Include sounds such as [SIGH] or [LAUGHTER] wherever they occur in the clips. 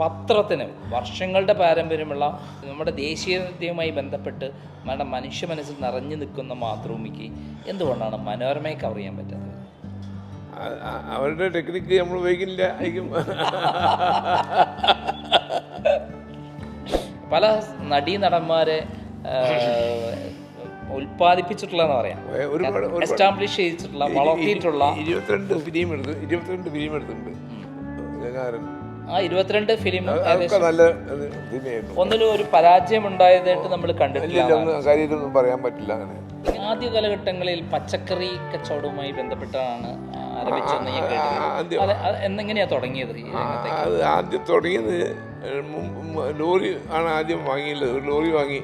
പത്രത്തിന് വർഷങ്ങളുടെ പാരമ്പര്യമുള്ള നമ്മുടെ ദേശീയതയുമായി ബന്ധപ്പെട്ട് നമ്മുടെ മനുഷ്യ മനസ്സിൽ നിറഞ്ഞു നിൽക്കുന്ന മാതൃഭൂമിക്ക് എന്തുകൊണ്ടാണ് മനോരമയെ കവർ ചെയ്യാൻ പറ്റാത്തത്? അ- അവരുടെ ടെക്നിക്ക് നമ്മൾ ഉപയോഗിക്കില്ല പല നടീ നടന്മാരെ പറയാം. ഒരുപാട് ഒരുപാട്. എസ്റ്റാബ്ലിഷ് ചെയ്തിട്ടുള്ള വളർത്തിയിട്ടുള്ള ഇരുപത്തിരണ്ട് ഫിലിം എടുത്ത് ഇരുപത്തിരണ്ട് ഫിലിം എടുത്തിട്ടുണ്ട്. ഗംഗാധരൻ. ആ ഇരുപത്തിരണ്ട് ഫിലിം അതൊക്കെ നല്ല സിനിമയായിരുന്നു ഒന്നിലും ഒരു പരാജയം ഉണ്ടായതായിട്ട് നമ്മൾ കണ്ടിട്ടില്ല ഇല്ല ഒന്നും കാര്യമായിട്ടൊന്നും പറയാൻ പറ്റില്ല അങ്ങനെ. ആദ്യ കാലഘട്ടങ്ങളിൽ പച്ചക്കറി കച്ചവടവുമായി ബന്ധപ്പെട്ടാണ് ആരംഭിച്ചതെന്ന് ഞാൻ ആ, കേട്ടിട്ടുണ്ട്. ആദ്യം. അതെ അത് എന്നെങ്ങനെയാ തുടങ്ങിയത് ഈ രംഗത്തേക്ക്? അത് ആദ്യം തുടങ്ങിയത് മുമ്പ് മ- ലോറി ആണ് ആദ്യം വാങ്ങിയത് ഒരു ലോറി വാങ്ങി.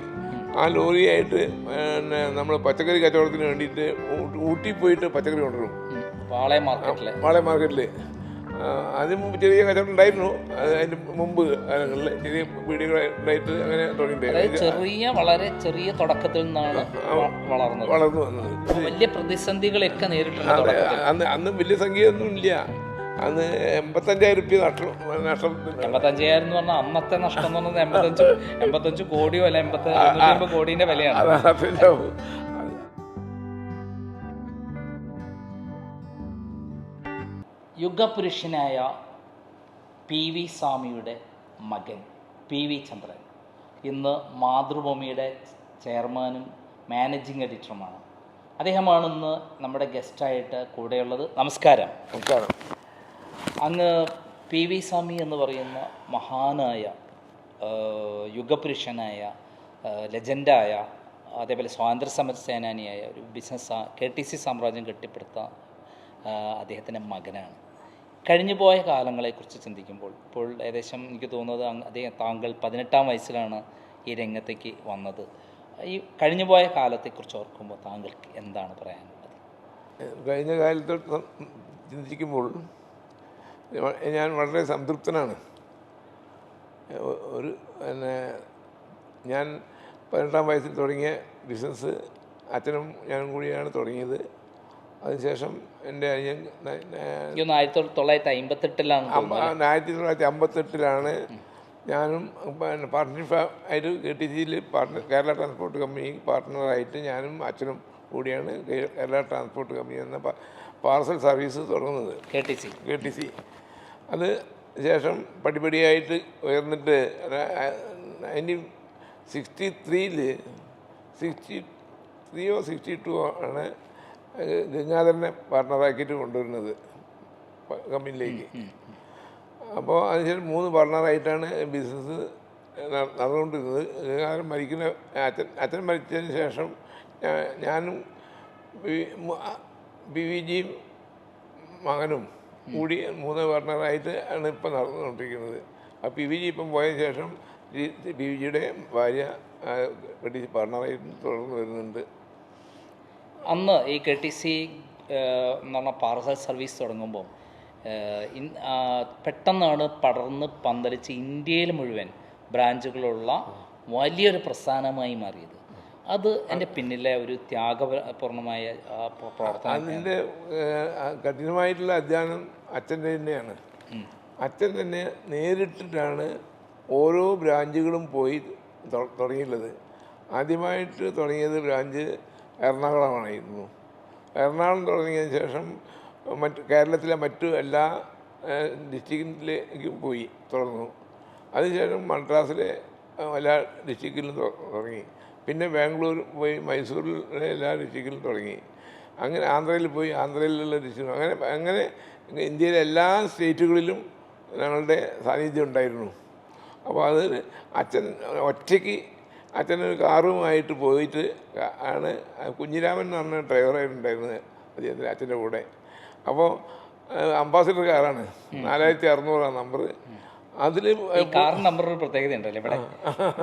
ആ ലോറിയായിട്ട് പിന്നെ നമ്മൾ പച്ചക്കറി കച്ചവടത്തിന് വേണ്ടിയിട്ട് ഊ- ഊട്ടി പോയിട്ട് പച്ചക്കറി കൊണ്ടുവരും. ഉം. പാളയം മാർക്കറ്റിലെ. വാള മാർക്കറ്റിൽ അതിന് മുമ്പ് ചെറിയ കച്ചവടം ഉണ്ടായിരുന്നു അത് അതിന് മുമ്പ് കാലങ്ങളിൽ ചെറിയ വീടുകളായിട്ട് അങ്ങനെ തുടങ്ങിയിട്ടുണ്ടായിരുന്നു ചെറിയ വളരെ ചെറിയ തുടക്കത്തിൽ നിന്നാണ് വളർന്നത്. വളർന്നു വന്നത്. വലിയ പ്രതിസന്ധികളൊക്കെ നേരിട്ടുണ്ട് അന്ന് അന്ന് വലിയ സംഖ്യ ഒന്നും ഇല്ല. അന്ന് എൺപത്തഞ്ചായിരം റുപ്യ നഷ്ടം നഷ്ടം. എൺപത്തഞ്ചായിരം എന്ന് പറഞ്ഞാൽ അന്നത്തെ നഷ്ടം എന്ന് പറഞ്ഞത് എൺപത്തഞ്ച് എൺപത്തഞ്ച് കോടിയോ അല്ല എൺപത്തി കോടീന്റെ വിലയാണ്. യുഗപുരുഷനായ പി വി സ്വാമിയുടെ മകൻ പി വി ചന്ദ്രൻ. ഇന്ന് മാതൃഭൂമിയുടെ ചെയർമാനും മാനേജിങ് എഡിറ്ററുമാണ്. അദ്ദേഹമാണ് ഇന്ന് നമ്മുടെ ഗസ്റ്റായിട്ട് കൂടെയുള്ളത്. നമസ്കാരം. നമസ്കാരം. അങ്ങ് പി വി സ്വാമി എന്ന് പറയുന്ന മഹാനായ യുഗപുരുഷനായ ലെജൻഡായ അതേപോലെ സ്വാതന്ത്ര്യ സമര സേനാനിയായ ഒരു ബിസിനസ് കെ ടി സി സാമ്രാജ്യം കെട്ടിപ്പടുത്ത അദ്ദേഹത്തിന്റെ മകനാണ്. കഴിഞ്ഞു പോയ കാലങ്ങളെക്കുറിച്ച് ചിന്തിക്കുമ്പോൾ ഇപ്പോൾ ഏകദേശം എനിക്ക് തോന്നുന്നത് അദ്ദേഹം താങ്കൾ പതിനെട്ടാം വയസ്സിലാണ് ഈ രംഗത്തേക്ക് വന്നത്. ഈ കഴിഞ്ഞു പോയ കാലത്തെക്കുറിച്ച് ഓർക്കുമ്പോൾ താങ്കൾക്ക് എന്താണ് പറയാനുള്ളത്? കഴിഞ്ഞ കാലത്ത് ചിന്തിക്കുമ്പോൾ ഞാൻ വളരെ സംതൃപ്തനാണ്. ഒരു പിന്നെ ഞാൻ പതിനെട്ടാം വയസ്സിൽ തുടങ്ങിയ ബിസിനസ് അച്ഛനും ഞാനും കൂടിയാണ് തുടങ്ങിയത്. അതിനുശേഷം എന്റെ അനിയൻ ആയിരത്തി തൊള്ളായിരത്തി അമ്പത്തെട്ടിലാണ് ആയിരത്തി തൊള്ളായിരത്തി അമ്പത്തെട്ടിലാണ് ഞാനും പിന്നെ പാർട്ട്ണർഷിപ്പ് ആയിട്ട് കെ ടി സിയിൽ പാർട്ട്ണർ കേരള ട്രാൻസ്പോർട്ട് കമ്പനി പാർട്ട്ണറായിട്ട് ഞാനും അച്ഛനും കൂടിയാണ് കേരള ട്രാൻസ്പോർട്ട് കമ്പനി എന്ന പാർസൽ സർവീസ് തുടങ്ങുന്നത്. K T C. K T C. അത് ശേഷം പടിപടിയായിട്ട് ഉയർന്നിട്ട് നയന്റീൻ സിക്സ്റ്റി ത്രീയിൽ സിക്സ്റ്റി ത്രീയോ സിക്സ്റ്റി ടു ആണ് ഗംഗാധരനെ പാർട്ണറാക്കിയിട്ട് കൊണ്ടുവരുന്നത് കമ്പനിയിലേക്ക്. അപ്പോൾ അതിനുശേഷം മൂന്ന് പാർട്ണറായിട്ടാണ് ബിസിനസ് നടന്നുകൊണ്ടിരുന്നത്. ഗംഗാധരൻ മരിക്കുന്ന അച്ഛൻ അച്ഛൻ മരിച്ചതിന് ശേഷം ഞാനും ബി- വി ജിയും മകനും കൂടി മൂന്ന് പാർട്ണറായിട്ട് ആണ് ഇപ്പം നടന്നുകൊണ്ടിരിക്കുന്നത്. ആ പി വി ജി ഇപ്പം പോയതിന് ശേഷം പി വി ജിയുടെ ഭാര്യ വെട്ടി പാർട്ണറായിട്ട് തുടർന്ന് വരുന്നുണ്ട്. അന്ന് ഈ കെ ടി സി എന്ന് പറഞ്ഞ പാർസൽ സർവീസ് തുടങ്ങുമ്പോൾ പെട്ടെന്നാണ് പടർന്ന് പന്തലിച്ച് ഇന്ത്യയിൽ മുഴുവൻ ബ്രാഞ്ചുകളുള്ള വലിയൊരു പ്രസ്ഥാനമായി മാറിയത്. അത് എന്റെ പിന്നിലെ ഒരു ത്യാഗപൂർണമായ പ്രവർത്തനം അതിന്റെ കഠിനമായിട്ടുള്ള അധ്യയനം അച്ഛന്റെ തന്നെയാണ്. അച്ഛൻ തന്നെ നേരിട്ടിട്ടാണ് ഓരോ ബ്രാഞ്ചുകളും പോയി തുടങ്ങിയുള്ളത് തുടങ്ങിയിട്ടുള്ളത്. ആദ്യമായിട്ട് തുടങ്ങിയത് ബ്രാഞ്ച് എറണാകുളമായിരുന്നു എറണാകുളം തുടങ്ങിയതിന് ശേഷം മറ്റ് കേരളത്തിലെ മറ്റു എല്ലാ ഡിസ്ട്രിക്റ്റിലേക്കും പോയി തുടർന്നു. അതിനുശേഷം മദ്രാസിലെ എല്ലാ ഡിസ്ട്രിക്റ്റിലും തുടങ്ങി. പിന്നെ ബാംഗ്ലൂർ പോയി മൈസൂരിലെ എല്ലാ ഡിസ്ട്രിക്റ്റിലും തുടങ്ങി. അങ്ങനെ ആന്ധ്രയിൽ പോയി ആന്ധ്രയിലുള്ള ഡിസ്ട്രിക്റ്റ് അങ്ങനെ അങ്ങനെ ഇന്ത്യയിലെ എല്ലാ സ്റ്റേറ്റുകളിലും ഞങ്ങളുടെ സാന്നിധ്യം ഉണ്ടായിരുന്നു. അപ്പോൾ അത് അച്ഛൻ ഒറ്റയ്ക്ക് അച്ഛനൊരു കാറുമായിട്ട് പോയിട്ട് ആണ് കുഞ്ഞിരാമൻ എന്ന് പറഞ്ഞ ഡ്രൈവറായിട്ടുണ്ടായിരുന്നത് അദ്ദേഹത്തിന്റെ അച്ഛന്റെ കൂടെ. അപ്പോൾ അംബാസിഡർ കാറാണ്. നാലായിരത്തി അറുന്നൂറാണ് നമ്പർ അതിൽ കാർ നമ്പർ ഒരു പ്രത്യേകത ഉണ്ടല്ലോ ഇവിടെ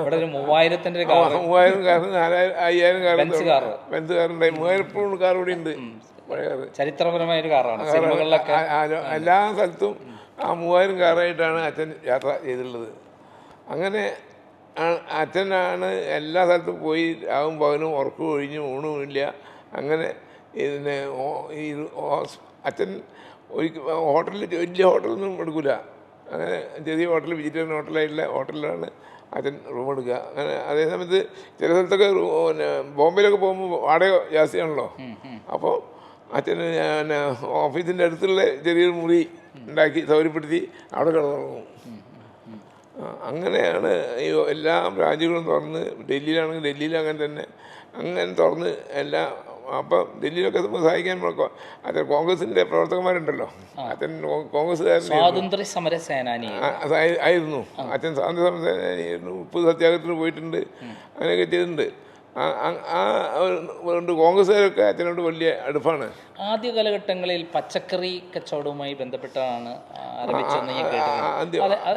ഇവിടെ ഒരു മൂവായിരത്തിന്റെ കാർ മൂവായിരം കാറ് നാലായിരം അയ്യായിരം കാർ ബെൻസ് കാറ്. ബെൻസ് കാറുണ്ടായി മൂവായിരം ഇപ്പോഴും കാർ ഇവിടെ ഉണ്ട്. ചരിത്രപരമായ ഒരു കാറാണ്. സിനിമകളിലൊക്കെ. എല്ലാ സ്ഥലത്തും ആ മൂവായിരം കാറായിട്ടാണ് അച്ഛൻ യാത്ര ചെയ്തിട്ടുള്ളത്. അങ്ങനെ അച്ഛനാണ് എല്ലാ സ്ഥലത്തും പോയി ആവും പകലും ഉറക്കം ഒഴിഞ്ഞ് ഊണുമില്ല അങ്ങനെ ഇതിന് ഈ അച്ഛൻ ഒരിക്കൽ ഹോട്ടലിൽ വലിയ ഹോട്ടലൊന്നും എടുക്കില്ല അങ്ങനെ ചെറിയ ഹോട്ടൽ വെജിറ്റേറിയൻ ഹോട്ടലായിട്ടുള്ള ഹോട്ടലിലാണ് അച്ഛൻ റൂം എടുക്കുക. അങ്ങനെ അതേ സമയത്ത് ചില സ്ഥലത്തൊക്കെ പിന്നെ ബോംബെയിലൊക്കെ പോകുമ്പോൾ വാടക ജാസ്തിയാണല്ലോ. അപ്പോൾ അച്ഛന് ഞാൻ ഓഫീസിന്റെ അടുത്തുള്ള ചെറിയൊരു മുറി ഉണ്ടാക്കി സൗകര്യപ്പെടുത്തി അവിടെ കിടന്നുറങ്ങും. ആ, അങ്ങനെയാണ് ഈ എല്ലാ രാജ്യങ്ങളും തുറന്ന് ഡൽഹിയിലാണെങ്കിൽ ഡൽഹിയിൽ അങ്ങനെ തന്നെ അങ്ങനെ തുറന്ന് എല്ലാ അപ്പം ഡൽഹിയിലൊക്കെ സഹായിക്കാൻ നോക്കുക. അച്ഛൻ കോൺഗ്രസിന്റെ പ്രവർത്തകന്മാരുണ്ടല്ലോ. അച്ഛൻ കോൺഗ്രസ് കോൺഗ്രസ്സുകാരൻ സ്വാതന്ത്ര്യ സമര സേനാനി. ആയിരുന്നു. അച്ഛൻ സ്വാതന്ത്ര്യ സമരസേനാനിയായിരുന്നു ഉപ്പ് സത്യാഗ്രഹത്തിന് പോയിട്ടുണ്ട്. അങ്ങനെയൊക്കെ ചെയ്തിട്ടുണ്ട്. ആ- കോൺഗ്രസ്സുകാരൊക്കെ അച്ഛനോട് വലിയ അടുപ്പാണ്. ആദ്യ കാലഘട്ടങ്ങളിൽ പച്ചക്കറി കച്ചവടവുമായി ബന്ധപ്പെട്ടാണ്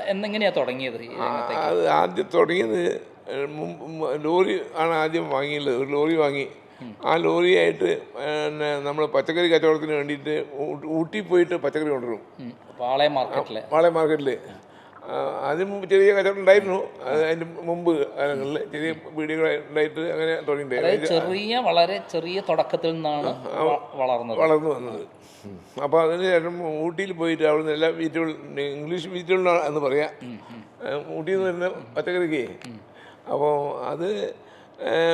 എന്നെങ്ങനെയാ തുടങ്ങിയത് അത് ആദ്യം തുടങ്ങിയത് ലോറി ആണ് ആദ്യം വാങ്ങിയുള്ളത് ഒരു ലോറി വാങ്ങി. ആ ലോറിയായിട്ട് പിന്നെ നമ്മൾ പച്ചക്കറി കച്ചവടത്തിന് വേണ്ടിയിട്ട് ഊട്ടി പോയിട്ട് പച്ചക്കറി കൊണ്ടുവരും. പാളയ പാളയം മാർക്കറ്റിലെ. വാള മാർക്കറ്റിൽ അതിന് മുമ്പ് ചെറിയ കച്ചവടം ഉണ്ടായിരുന്നു അതിന് മുമ്പ് കാലങ്ങളിൽ ചെറിയ വീടുകൾ ഉണ്ടായിട്ട് അങ്ങനെ തുടങ്ങിയിട്ടുണ്ട്. ചെറിയ വളരെ ചെറിയ തുടക്കത്തിൽ നിന്നാണ് വളർന്നത്. വളർന്നു വന്നത്. അപ്പോൾ അതിന് ശേഷം ഊട്ടിയിൽ പോയിട്ട് അവിടെ നിന്ന് എല്ലാ വെജിറ്റബിൾ ഇംഗ്ലീഷ് വീറ്റുകളാണ് എന്ന് പറയാ. ഊട്ടിയിൽ നിന്ന് വരുന്ന പച്ചക്കറിക്ക്. അപ്പോൾ അത്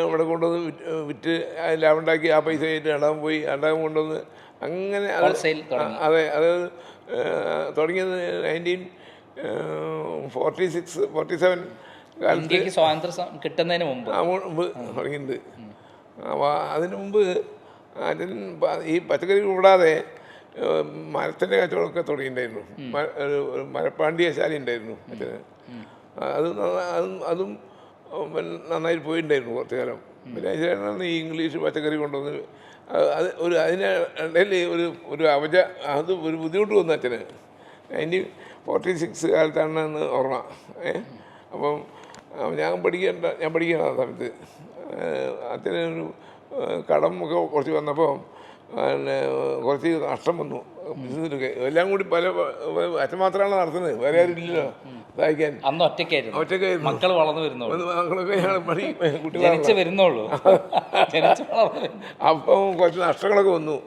ഇവിടെ കൊണ്ടുവന്ന് വിറ്റ് വിറ്റ് ആ പൈസ ആയിട്ട് രണ്ടാമൻ പോയി രണ്ടാമൻ കൊണ്ടുവന്ന് അങ്ങനെ അത് ഹോൾസെയിൽ അതെ അത് തുടങ്ങിയത് nineteen forty six forty seven ഇന്ത്യയ്ക്ക് സ്വാതന്ത്ര്യം കിട്ടുന്നതിന് മുമ്പ്. ആ മുമ്പ് തുടങ്ങിയത് അപ്പോൾ അതിന് മുമ്പ് അതിന് ഈ പച്ചക്കറി കൂടാതെ മരത്തിന്റെ കച്ചവടമൊക്കെ തുടങ്ങിയിട്ടുണ്ടായിരുന്നു. ഒരു ഒരു മരപ്പാണ്ടിയശാല ഉണ്ടായിരുന്നു. അച്ഛന് അത് അതും നന്നായിട്ട് പോയിട്ടുണ്ടായിരുന്നു കുറച്ച് കാലം. പിന്നെ അതിനാണ് ഈ ഇംഗ്ലീഷ് പച്ചക്കറി കൊണ്ടുവന്ന് അത് ഒരു അതിന് ഇടയിൽ ഒരു ഒരു അവജ അത് ഒരു ബുദ്ധിമുട്ട് വന്നു അച്ഛന്. നയന്റീൻ ഫോർട്ടി സിക്സ് കാലത്താണ് എന്ന് ഓർമ്മ. ഏ? അപ്പം ഞാൻ പഠിക്കേണ്ട ഞാൻ പഠിക്കണം ആ സമയത്ത് അച്ഛനൊരു കടം ഒക്കെ കുറച്ച് വന്നപ്പോൾ പിന്നെ കുറച്ച് നഷ്ടം വന്നു. ബിസിനസ്സിലൊക്കെ. എല്ലാം കൂടി പല അച്ഛൻ മാത്രമാണ് നടത്തുന്നത്. വേറെ ആരും ഇല്ലല്ലോ. സഹായിക്കാൻ. അന്ന് ഒറ്റയ്ക്കായിരുന്നു. ഒറ്റക്കായിരുന്നു മക്കൾ വളർന്നു വരുന്നുള്ളൂ. ഒന്ന് മക്കളൊക്കെ പണി കുട്ടികളാണ് ജനിച്ചു [LAUGHS] വരുന്നുള്ളൂ. അപ്പം കുറച്ച് നഷ്ടങ്ങളൊക്കെ വന്നു.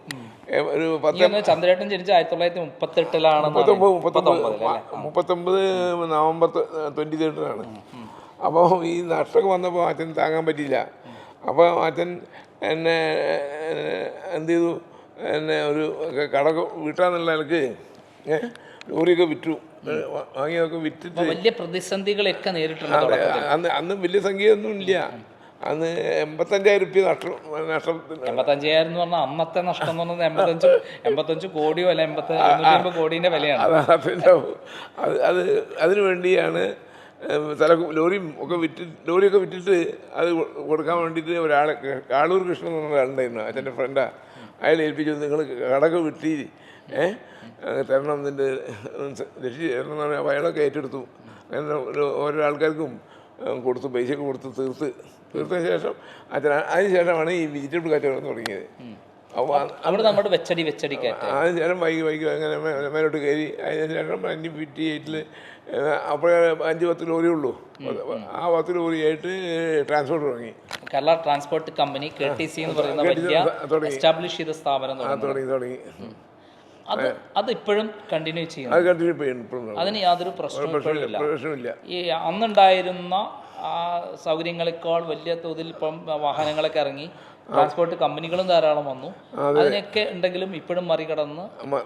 ഒരു പത്ത് ചന്ദ്രേട്ടൻ ജനിച്ച ആയിരത്തി തൊള്ളായിരത്തി മുപ്പത്തെട്ടിലാണ് മുപ്പത്തൊമ്പത് നവംബർ ട്വന്റി തേർട്ടിലാണ് അപ്പോൾ ഈ നഷ്ടമൊക്കെ വന്നപ്പോൾ അച്ഛൻ താങ്ങാൻ പറ്റിയില്ല. അപ്പോൾ അച്ഛൻ എന്നെ എന്ത് ചെയ്തു? എന്നെ ഒരു കട വീട്ടാന്നുള്ള നിലയ്ക്ക് ലോറിയൊക്കെ വിറ്റു. വാങ്ങിയൊക്കെ വിറ്റിട്ട് വലിയ പ്രതിസന്ധികളൊക്കെ നേരിട്ടുണ്ട്. അന്ന് അന്ന് വലിയ സംഖ്യയൊന്നും ഇല്ല. അന്ന് എൺപത്തഞ്ചായിരം റുപ്യ നഷ്ടം നഷ്ടം. എൺപത്തഞ്ചായിരം എന്ന് പറഞ്ഞാൽ അന്നത്തെ നഷ്ടം എന്ന് പറഞ്ഞാൽ എൺപത്തഞ്ച് എൺപത്തഞ്ച് കോടിയോ അല്ല എൺപത്തി കോടീന്റെ വിലയാണ്. അത് അതിന്റെ അത് അത് അതിനു വേണ്ടിയാണ് തല ലോറിയും ഒക്കെ വിറ്റ് ലോറിയൊക്കെ വിറ്റിട്ട് അത് കൊടുക്കാൻ വേണ്ടിയിട്ട് ഒരാളെ കാളൂർ കൃഷ്ണൻ എന്ന് പറഞ്ഞ ഒരാളുണ്ടായിരുന്നു. അച്ഛന്റെ ഫ്രണ്ടാ അയാൾ ഏൽപ്പിച്ചു. നിങ്ങൾ കടക്ക് വിട്ടി ഏഹ് തരണം നിന്റെ രക്ഷി തരണം എന്ന് പറഞ്ഞാൽ അയാളൊക്കെ ഏറ്റെടുത്തു. അങ്ങനെ ഓരോ ആൾക്കാർക്കും കൊടുത്തു പൈസയൊക്കെ കൊടുത്ത് തീർത്ത് തീർത്ത ശേഷം അതിന് ശേഷമാണ് ഈ വെജിറ്റബിൾ കച്ചവടം തുടങ്ങിയത്. അപ്പോൾ അവിടെ നമ്മുടെ വെച്ചടി വെച്ചടി കയറ്റം. അതിന് ശേഷം വൈകി വൈകി അങ്ങനെ മേലോട്ട് കയറി. അതിന് ശേഷം നയന്റീൻ ഫിഫ്റ്റി എയ്റ്റിൽ അപ്പോഴേ അഞ്ച് പത്ത് ലോറി ഉള്ളൂ. ആ പത്ത് ലോറിയായിട്ട് ട്രാൻസ്പോർട്ട് തുടങ്ങി. Kerala transport company K T C എന്ന് പറയുന്ന എസ്റ്റാബ്ലിഷ് ചെയ്ത സ്ഥാപനം തുടങ്ങി തുടങ്ങി. അത് അത് ഇപ്പോഴും കണ്ടിന്യൂ ചെയ്യുന്നു. അത് കണ്ടിന്യൂ ചെയ്യണം അതിന് യാതൊരു പ്രശ്നവും ഈ അന്നുണ്ടായിരുന്ന ആ സൗകര്യങ്ങളെക്കാൾ വലിയ തോതിൽ ഇപ്പം വാഹനങ്ങളൊക്കെ ഇറങ്ങി ട്രാൻസ്പോർട്ട് കമ്പനികളും ധാരാളം വന്നു. അതിനൊക്കെ ഉണ്ടെങ്കിലും ഇപ്പോഴും മറികടന്ന് മ-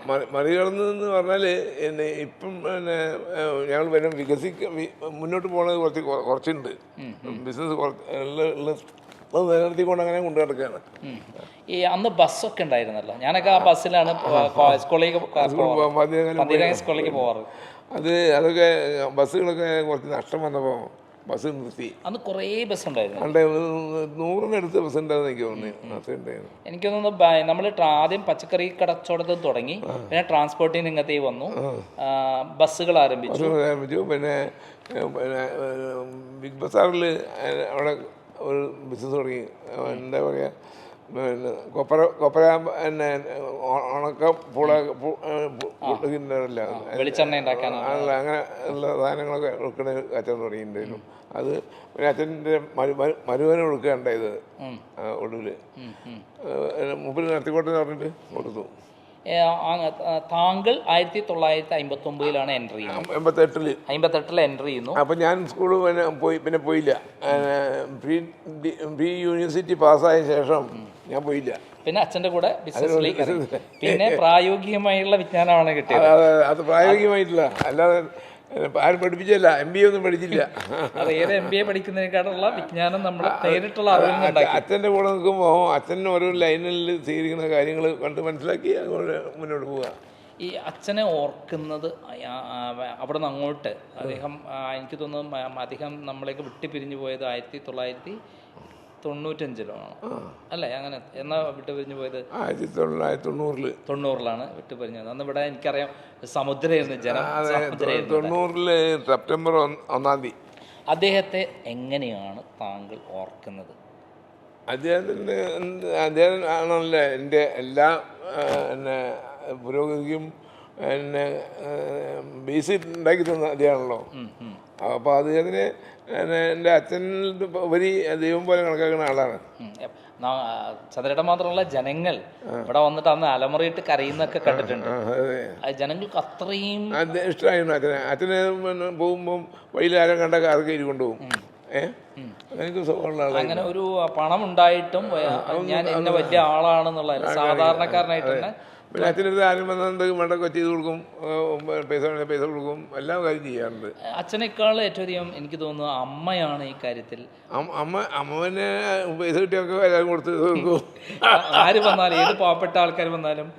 എന്ന് പറഞ്ഞാൽ പിന്നെ ഇപ്പം പിന്നെ ഞങ്ങൾ വരും വികസിക്ക മുന്നോട്ട് പോകുന്നത് കുറച്ച് കുറച്ചുണ്ട്. ബിസിനസ് നിലനിർത്തിക്കൊണ്ട് അങ്ങനെ കൊണ്ടു നടക്കുകയാണ്. ഈ അന്ന് ബസ്സൊക്കെ ഉണ്ടായിരുന്നല്ലോ. ഞാനൊക്കെ ആ ബസ്സിലാണ് സ്കൂളിലേക്ക് സ്കൂളിലേക്ക് പോവാറ്. അത് അതൊക്കെ ബസ്സുകളൊക്കെ കുറച്ച് നഷ്ടം വന്നപ്പോൾ ബസ് നിർത്തി. അന്ന് കുറേ ബസ് ഉണ്ടായിരുന്നു. നൂറിനടുത്ത് ബസ് ഉണ്ടായിരുന്നു എനിക്ക് തോന്നുന്നു. എനിക്ക് തോന്നുന്നു നമ്മൾ ആദ്യം പച്ചക്കറി കടച്ചോടത്തിൽ തുടങ്ങി. പിന്നെ ട്രാൻസ്പോർട്ടിങ് ഇങ്ങനത്തെ വന്നു. ബസ്സുകൾ ആരംഭിച്ചു. ആരംഭിച്ചു. പിന്നെ ബിഗ് ബസാറിൽ അവിടെ ഒരു ബിസിനസ് തുടങ്ങി. എന്താ പറയുക പിന്നെ കൊപ്പര കൊപ്പര പിന്നെ ഉണക്ക പുള പുള്ള അല്ല അങ്ങനെ ഉള്ള സാധനങ്ങളൊക്കെ കൊടുക്കുന്ന അച്ഛൻ തുടങ്ങിയിട്ടുണ്ടായിരുന്നു. അത് പിന്നെ അച്ഛന്റെ മരു മരു- മരുവനെ കൊടുക്കുകയുണ്ടായത് ഉണ്ടായത്. ഒടുവിൽ. മുമ്പിൽ നടത്തിക്കോട്ടെ എന്ന് പറഞ്ഞിട്ട് കൊടുത്തു. താങ്കൾ ആയിരത്തി തൊള്ളായിരത്തി അമ്പത്തി ഒമ്പതിലാണ് എൻട്രി ചെയ്യുന്നത്. എൺപത്തെട്ടിൽ അമ്പത്തെട്ടിൽ എൻട്രി ചെയ്യുന്നു. അപ്പൊ ഞാൻ സ്കൂളിൽ പിന്നെ പോയി പിന്നെ പോയില്ല. പ്രീ പ്രീ യൂണിവേഴ്സിറ്റി പാസ്സായ ശേഷം ഞാൻ പോയില്ല. പിന്നെ അച്ഛന്റെ കൂടെ ബിസിനസ്സിലേക്ക് [LAUGHS] പിന്നെ പ്രായോഗികമായുള്ള വിജ്ഞാനമാണ് കിട്ടിയത്. അത് പ്രായോഗികമായിട്ടില്ല അല്ലാതെ ആരും പഠിപ്പിച്ചല്ല എം ബി എ ഒന്നും പഠിച്ചില്ല. അത് ഏത് എം ബി എ പഠിക്കുന്നതിനേക്കാളുള്ള വിജ്ഞാനം നമ്മൾ നേരിട്ടുള്ള അച്ഛന്റെ കൂടെ നിൽക്കുമ്പോൾ അച്ഛൻ ഓരോ ലൈനിൽ സ്വീകരിക്കുന്ന കാര്യങ്ങൾ കണ്ട് മനസ്സിലാക്കി അങ്ങോട്ട് മുന്നോട്ട് പോവുക. ഈ അച്ഛനെ ഓർക്കുന്നത് അവിടെ നിന്ന് അങ്ങോട്ട്. അദ്ദേഹം എനിക്ക് തോന്നുന്നു അദ്ദേഹം നമ്മളേക്ക് വിട്ടുപിരിഞ്ഞു പോയത് ആയിരത്തി തൊള്ളായിരത്തി തൊണ്ണൂറ്റഞ്ചിലാണ് അല്ലേ? അങ്ങനെ. എന്നാ വിട്ടുപിരിഞ്ഞു പോയത്? ആയിരത്തി തൊള്ളായിരത്തി തൊണ്ണൂറിൽ തൊണ്ണൂറിലാണ് വിട്ടുപിരിഞ്ഞത് അന്ന് ഇവിടെ എനിക്കറിയാം സമുദ്രമായിരുന്നു ജനം തൊണ്ണൂറിൽ സെപ്റ്റംബർ ഒന്ന് തീയതി. അദ്ദേഹത്തെ എങ്ങനെയാണ് താങ്കൾ ഓർക്കുന്നത്? അദ്ദേഹത്തിന് അദ്ദേഹം ആണല്ലേ എന്റെ എല്ലാ പിന്നെ പുരോഗതിക്കും പിന്നെ ബേസ് ഉണ്ടാക്കി തന്ന അദ്ദേഹമാണല്ലോ. അപ്പോൾ അദ്ദേഹത്തിന് എന്റെ അച്ഛൻ ഉപരി ദൈവം പോലെ കണക്കാക്കുന്ന ആളാണ്. ചന്ദ്രേട്ടൻ മാത്രമല്ല ജനങ്ങൾ ഇവിടെ വന്നിട്ട് അന്ന് അലമുറയിട്ട് കരയുന്നൊക്കെ കണ്ടിട്ടുണ്ട്. ജനങ്ങൾക്ക് അത്രയും ഇഷ്ടമായിരുന്നു അച്ഛനെ അച്ഛനെ പോകുമ്പോൾ പോകുമ്പം വഴിയിലാരം കണ്ട കാർക്ക് കൊണ്ടുപോകും. അങ്ങനെ ഒരു പണം ഉണ്ടായിട്ടും ഞാൻ എന്നെ വലിയ ആളാണെന്നുള്ള സാധാരണക്കാരനായിട്ട് തന്നെ പിന്നെ അച്ഛനടുത്ത് ആരും വന്നെന്തെങ്കിലും വേണ്ട ചെയ്ത് കൊടുക്കും പൈസ വേണമെങ്കിൽ പൈസ കൊടുക്കും എല്ലാം കാര്യം ചെയ്യാറുണ്ട് അച്ഛനേക്കാൾ ഏറ്റവും അധികം എനിക്ക് തോന്നുന്നു അമ്മയാണ് ഈ കാര്യത്തിൽ അമ്മ അമ്മ അമ്മനെ പൈസ കിട്ടിയൊക്കെ എല്ലാവരും കൊടുത്ത് കൊടുക്കും ആര് വന്നാലും ഏത് പാവപ്പെട്ട ആൾക്കാർ വന്നാലും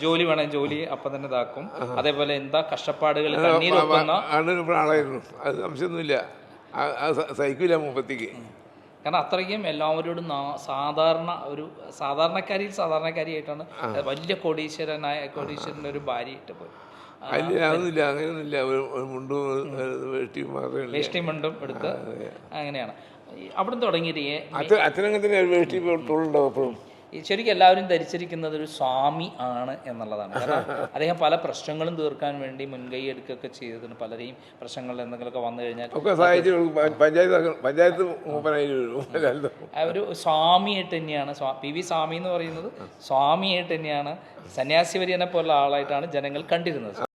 ജോലി വേണം ജോലി അപ്പം തന്നെ ഇതാക്കും അതേപോലെ എന്താ കഷ്ടപ്പാടുകൾ കണ്ണീര് ഒക്കുന്ന ആണ് ഇപ്പോൾ ആളായിരുന്നു അത് സംശയമൊന്നുമില്ല സഹിക്കില്ല മുപ്പത്തിക്ക് കാരണം അത്രയ്ക്കും എല്ലാവരോടും സാധാരണ ഒരു സാധാരണക്കാരിയിൽ സാധാരണക്കാരിയായിട്ടാണ് വലിയ കോടീശ്വരനായ കോടീശ്വരന്റെ ഒരു ഭാര്യയായിട്ട് പോയി. അതിൽ അതൊന്നുമില്ല അങ്ങനെയൊന്നുമില്ല. മുണ്ടും ഒരു വെട്ടി മാത്രമേ ഉള്ളൂ. വേഷ്ടിയും മുണ്ടും എടുത്ത് അങ്ങനെയാണ്. അവിടെ തുടങ്ങിയിട്ട് ഈ- അച്ഛനങ്ങനെ തന്നെ വേഷ്ടി എപ്പോഴും ശരിക്കും എല്ലാവരും ധരിച്ചിരിക്കുന്നത് ഒരു സ്വാമി ആണ് എന്നുള്ളതാണ്. കാരണം അദ്ദേഹം പല പ്രശ്നങ്ങളും തീർക്കാൻ വേണ്ടി മുൻകൈ എടുക്കുകയൊക്കെ ചെയ്തിട്ടുണ്ട്. പലരെയും പ്രശ്നങ്ങൾ എന്തെങ്കിലുമൊക്കെ വന്നു കഴിഞ്ഞാൽ ഒരു സ്വാമിയായിട്ട് തന്നെയാണ് പി വി സ്വാമി എന്ന് പറയുന്നത് സ്വാമിയായിട്ട് തന്നെയാണ് സന്യാസിവര്യനെ പോലുള്ള ആളായിട്ടാണ് ജനങ്ങൾ കണ്ടിരുന്നത്.